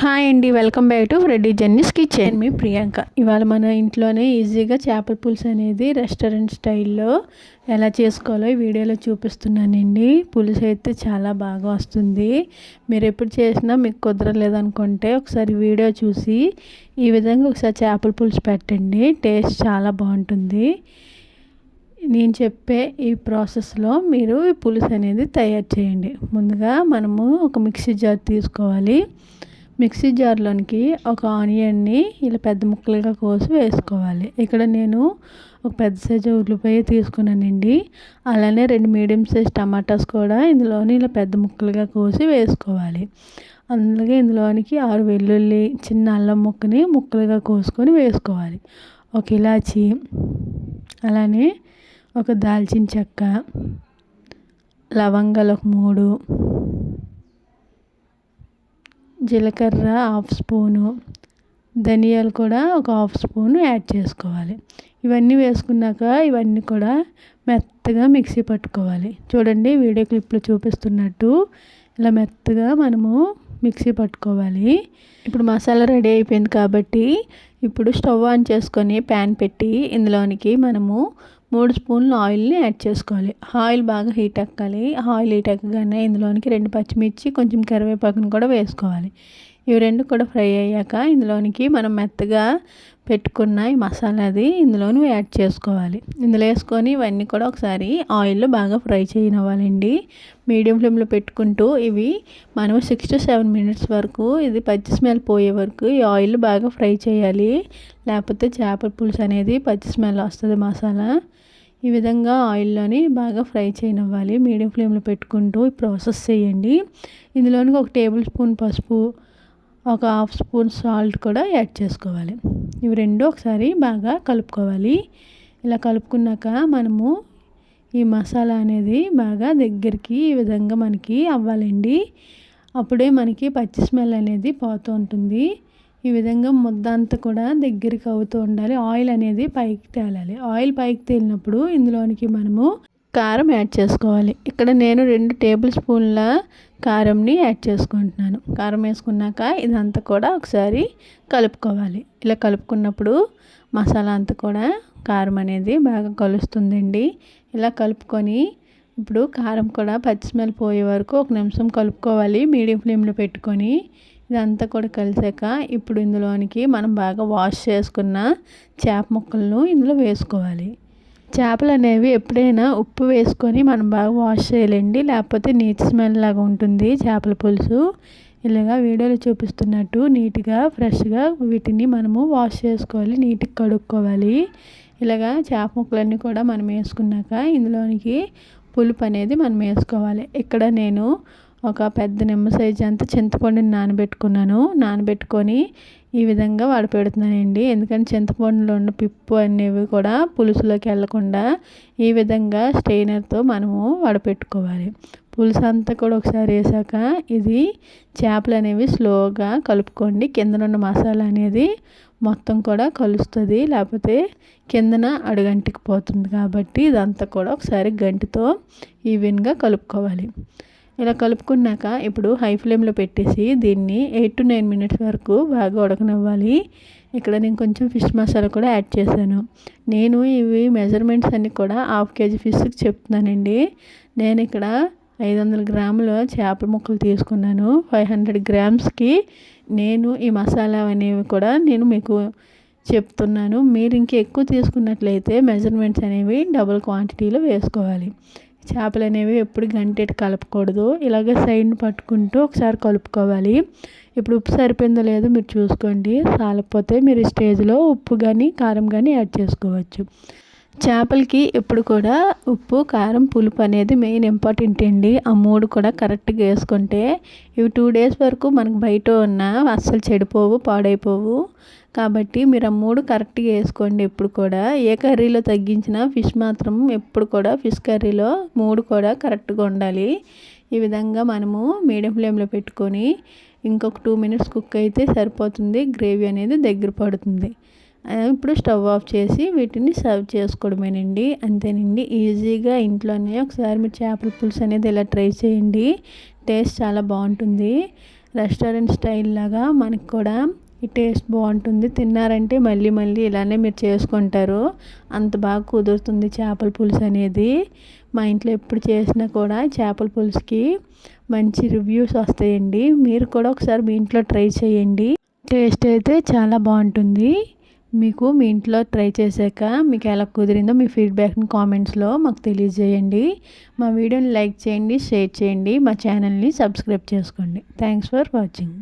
Hi అండి welcome back to Reddy journeys kitchen. మీ ప్రియాంక. ఇవాళ మన ఇంట్లోనే ఈజీగా చేపల పులుసు అనేది రెస్టారెంట్ స్టైల్లో ఎలా చేసుకోవాలో ఈ వీడియోలో చూపిస్తున్నానండి. పులుసు అయితే చాలా బాగా వస్తుంది. మీరు ఎప్పుడు చేసినా మీకు కుదరలేదు అనుకుంటే ఒకసారి వీడియో చూసి ఈ విధంగా ఒకసారి చేపల పులుసు పెట్టండి. టేస్ట్ చాలా బాగుంటుంది. నేను చెప్పే ఈ ప్రాసెస్లో మీరు ఈ పులుసు అనేది తయారు చేయండి. ముందుగా మనము ఒక మిక్సీ జార్ తీసుకోవాలి. మిక్సీ జార్లోనికి ఒక ఆనియన్ని ఇలా పెద్ద ముక్కలుగా కోసి వేసుకోవాలి. ఇక్కడ నేను ఒక పెద్ద సైజు ఉల్లిపాయ తీసుకున్నానండి. అలానే రెండు మీడియం సైజ్ టమాటాస్ కూడా ఇందులోని ఇలా పెద్ద ముక్కలుగా కోసి వేసుకోవాలి. అందులో ఇందులోనికి ఆరు వెల్లుల్లి చిన్న అల్లం ముక్కని ముక్కలుగా కోసుకొని వేసుకోవాలి. ఒక ఇలాచి అలానే ఒక దాల్చిన చెక్క లవంగాలు ఒక మూడు జీలకర్ర హాఫ్ స్పూను ధనియాలు కూడా ఒక హాఫ్ స్పూన్ యాడ్ చేసుకోవాలి. ఇవన్నీ వేసుకున్నాక ఇవన్నీ కూడా మెత్తగా మిక్సీ పట్టుకోవాలి. చూడండి వీడియో క్లిప్లో చూపిస్తున్నట్టు ఇలా మెత్తగా మనము మిక్సీ పట్టుకోవాలి. ఇప్పుడు మసాలా రెడీ అయిపోయింది కాబట్టి ఇప్పుడు స్టవ్ ఆన్ చేసుకొని ప్యాన్ పెట్టి ఇందులోనికి మనము మూడు స్పూన్లు ఆయిల్ని యాడ్ చేసుకోవాలి. ఆయిల్ బాగా హీట్ ఎక్కాలి. ఆయిల్ హీట్ ఎక్కగానే ఇందులోనికి రెండు పచ్చిమిర్చి కొంచెం కరివేపాకును కూడా వేసుకోవాలి. ఇవి రెండు కూడా ఫ్రై అయ్యాక ఇందులోనికి మనం మెత్తగా పెట్టుకున్న ఈ మసాలాది ఇందులోనూ యాడ్ చేసుకోవాలి. ఇందులో వేసుకొని ఇవన్నీ కూడా ఒకసారి ఆయిల్లో బాగా ఫ్రై చేయనివ్వాలండి. మీడియం ఫ్లేమ్లో పెట్టుకుంటూ ఇవి మనం సిక్స్ టు సెవెన్ మినిట్స్ వరకు ఇది పచ్చి స్మెల్ పోయే వరకు ఈ ఆయిల్ బాగా ఫ్రై చేయాలి. లేకపోతే చేపల పులుసు అనేది పచ్చి స్మెల్ వస్తుంది మసాలా. ఈ విధంగా ఆయిల్లోని బాగా ఫ్రై చేయనివ్వాలి. మీడియం ఫ్లేమ్లో పెట్టుకుంటూ ఈ ప్రాసెస్ చేయండి. ఇందులోనికి ఒక టేబుల్ స్పూన్ పసుపు ఒక హాఫ్ స్పూన్ సాల్ట్ కూడా యాడ్ చేసుకోవాలి. ఇవి రెండు ఒకసారి బాగా కలుపుకోవాలి. ఇలా కలుపుకున్నాక మనము ఈ మసాలా అనేది బాగా దగ్గరికి ఈ విధంగా మనకి అవ్వాలండి. అప్పుడే మనకి పచ్చి స్మెల్ అనేది పోతూ ఉంటుంది. ఈ విధంగా ముద్ద అంతా కూడా దగ్గరికి అవుతూ ఉండాలి. ఆయిల్ అనేది పైకి తేలాలి. ఆయిల్ పైకి తేలినప్పుడు ఇందులోనికి మనము కారం యాడ్ చేసుకోవాలి. ఇక్కడ నేను రెండు టేబుల్ స్పూన్ల కారంని యాడ్ చేసుకుంటున్నాను. కారం వేసుకున్నాక ఇదంతా కూడా ఒకసారి కలుపుకోవాలి. ఇలా కలుపుకున్నప్పుడు మసాలా అంతా కూడా కారం అనేది బాగా కలుస్తుందండి. ఇలా కలుపుకొని ఇప్పుడు కారం కూడా పచ్చి స్మెల్ పోయే వరకు ఒక నిమిషం కలుపుకోవాలి. మీడియం ఫ్లేమ్లో పెట్టుకొని ఇదంతా కూడా కలిసాక ఇప్పుడు ఇందులోనికి మనం బాగా వాష్ చేసుకున్న చేప ముక్కలను ఇందులో వేసుకోవాలి. చేపలు అనేవి ఎప్పుడైనా ఉప్పు వేసుకొని మనం బాగా వాష్ చేయాలండి. లేకపోతే నీచు స్మెల్ లాగా ఉంటుంది చేపల పులుసు. ఇలాగా వీడియోలో చూపిస్తున్నట్టు నీట్గా ఫ్రెష్గా వీటిని మనము వాష్ చేసుకోవాలి నీట్గా కడుక్కోవాలి. ఇలాగా చేప ముక్కలన్నీ కూడా మనం వేసుకున్నాక ఇందులోనికి పులుపు అనేది మనం వేసుకోవాలి. ఇక్కడ నేను ఒక పెద్ద నిమ్మ సైజు అంత చింతపండుని నానబెట్టుకున్నాను. నానబెట్టుకొని ఈ విధంగా వడపెడుతున్నానండి. ఎందుకంటే చింతపండులో ఉన్న పిప్పు అనేవి కూడా పులుసులోకి వెళ్ళకుండా ఈ విధంగా స్టెయినర్తో మనము వడపెట్టుకోవాలి. పులుసు అంతా కూడా ఒకసారి వేసాక ఇది చేపలు అనేవి స్లోగా కలుపుకోండి. కిందనున్న మసాలా అనేది మొత్తం కూడా కలుస్తుంది. లేకపోతే కిందన అడుగంటికి పోతుంది కాబట్టి ఇదంతా కూడా ఒకసారి గంటితో ఈవెన్గా కలుపుకోవాలి. ఇలా కలుపుకున్నాక ఇప్పుడు హై ఫ్లేమ్లో పెట్టేసి దీన్ని ఎయిట్ టు నైన్ మినిట్స్ వరకు బాగా ఉడకనివ్వాలి. ఇక్కడ నేను కొంచెం ఫిష్ మసాలా కూడా యాడ్ చేశాను. నేను ఇవి మెజర్మెంట్స్ అన్నీ కూడా హాఫ్ కేజీ ఫిష్కి చెప్తున్నానండి. నేను ఇక్కడ ఐదు వందల గ్రాముల చేపల ముక్కలు తీసుకున్నాను. ఫైవ్ హండ్రెడ్ గ్రామ్స్కి నేను ఈ మసాలా అనేవి కూడా నేను మీకు చెప్తున్నాను. మీరు ఇంకా ఎక్కువ తీసుకున్నట్లయితే మెజర్మెంట్స్ అనేవి డబుల్ క్వాంటిటీలో వేసుకోవాలి. చేపలు అనేవి ఎప్పుడు గంటెట్ కలపకూడదు. ఇలాగే సైడ్ని పట్టుకుంటూ ఒకసారి కలుపుకోవాలి. ఇప్పుడు ఉప్పు సరిపోయిందో లేదో మీరు చూసుకోండి. చాలకపోతే మీరు స్టేజ్లో ఉప్పు కానీ కారం కానీ యాడ్ చేసుకోవచ్చు. చేపలకి ఎప్పుడు కూడా ఉప్పు కారం పులుపు అనేది మెయిన్ ఇంపార్టెంట్ అండి. ఆ మూడు కూడా కరెక్ట్గా వేసుకుంటే ఇవి టూ డేస్ వరకు మనకు బయట ఉన్న అస్సలు చెడిపోవు పాడైపోవు. కాబట్టి మీరు ఆ మూడు కరెక్ట్గా వేసుకోండి ఎప్పుడు కూడా. ఏ కర్రీలో తగ్గించిన ఫిష్ మాత్రం ఎప్పుడు కూడా ఫిష్ కర్రీలో మూడు కూడా కరెక్ట్గా ఉండాలి. ఈ విధంగా మనము మీడియం ఫ్లేమ్లో పెట్టుకొని ఇంకొక టూ మినిట్స్ కుక్ అయితే సరిపోతుంది. గ్రేవీ అనేది దగ్గర పడుతుంది. ఇప్పుడు స్టవ్ ఆఫ్ చేసి వీటిని సర్వ్ చేసుకోవడమేనండి. అంతేనండి. ఈజీగా ఇంట్లోనే ఒకసారి మీరు చేపల పులుసు అనేది ఇలా ట్రై చేయండి. టేస్ట్ చాలా బాగుంటుంది. రెస్టారెంట్ స్టైల్ లాగా మనకు కూడా ఈ టేస్ట్ బాగుంటుంది. తిన్నారంటే మళ్ళీ మళ్ళీ ఇలానే మీరు చేసుకుంటారు. అంత బాగా కుదురుతుంది చేపల పులుసు అనేది. మా ఇంట్లో ఎప్పుడు చేసినా కూడా చేపల పులుసుకి మంచి రివ్యూస్ వస్తాయండి. మీరు కూడా ఒకసారి మీ ఇంట్లో ట్రై చేయండి. టేస్ట్ అయితే చాలా బాగుంటుంది. మీకు మీ ఇంట్లో ట్రై చేశాక మీకు ఎలా కుదిరిందో మీ ఫీడ్బ్యాక్ని కామెంట్స్లో మాకు తెలియజేయండి. మా వీడియోని లైక్ చేయండి షేర్ చేయండి మా ఛానల్ని సబ్స్క్రైబ్ చేసుకోండి. Thanks for watching.